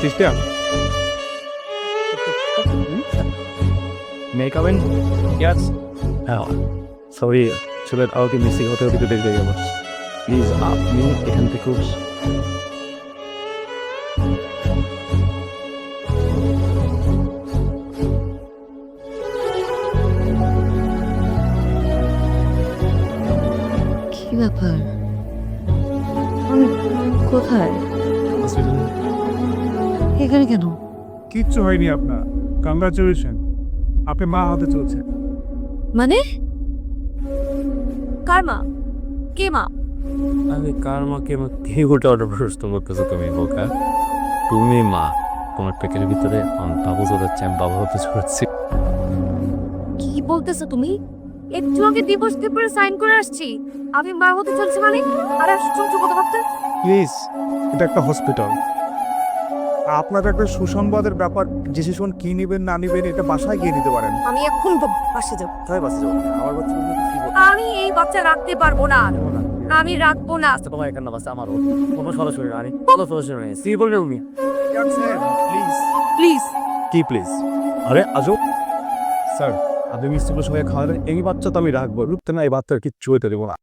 System মে come in ইয়াস হ্যাঁ sorry চলে আমাকে মিসিং হতে হতে দেরি হয়ে গেল। প্লিজ আপনি এখান থেকে কি ব্যাপার? কোথায়? এখানে কেন? কিচ্ছু হয়নি আপনার। কংগ্রাচুলেশন আপনি মা হতে চলছে মানে? কার মা? কে মা? আমি কার মাকে মা? কে গোটা অর্ডার প্রশ্ন করতেছো তুমি বোকা। তুমি মা। তোমার পেটের ভিতরে আমি বাবু জোড়াচ্ছি আমি বাবা হতে চড়ছি কি বলতেছো তুমি? একটু আগে ডিভোর্স পেপারে সাইন করে আসছি। আমি মা হতে চলছি মানে? আরে আশ্চর্য কথা ভাবতে প্লিজ এটা একটা হসপিটাল আপনার একটা সুসংবাদের ব্যাপার যে ডিসিশন কি নেবেন না নেবেন এটা বাসায় গিয়ে নিতে পারেন। আমি এখন বাসে যাব। তাই বাসে যাব? আমার বাচ্চা আমি এই বাচ্চা রাখতে পারব না। আমি রাখব না। তোমার এখানে বাসে আমারও কোনো সরাসরি না কোনো সরাসরি নেই। সি বলবে তুমি প্লিজ প্লিজ কি প্লিজ আরে আজও? স্যার আপনি মিষ্টিগুলো সবাই খাওয়াবেন এই বাচ্চা তো আমি রাখব। রুখতে না এই বাচ্চার কিচ্ছু হইতে দেবো না।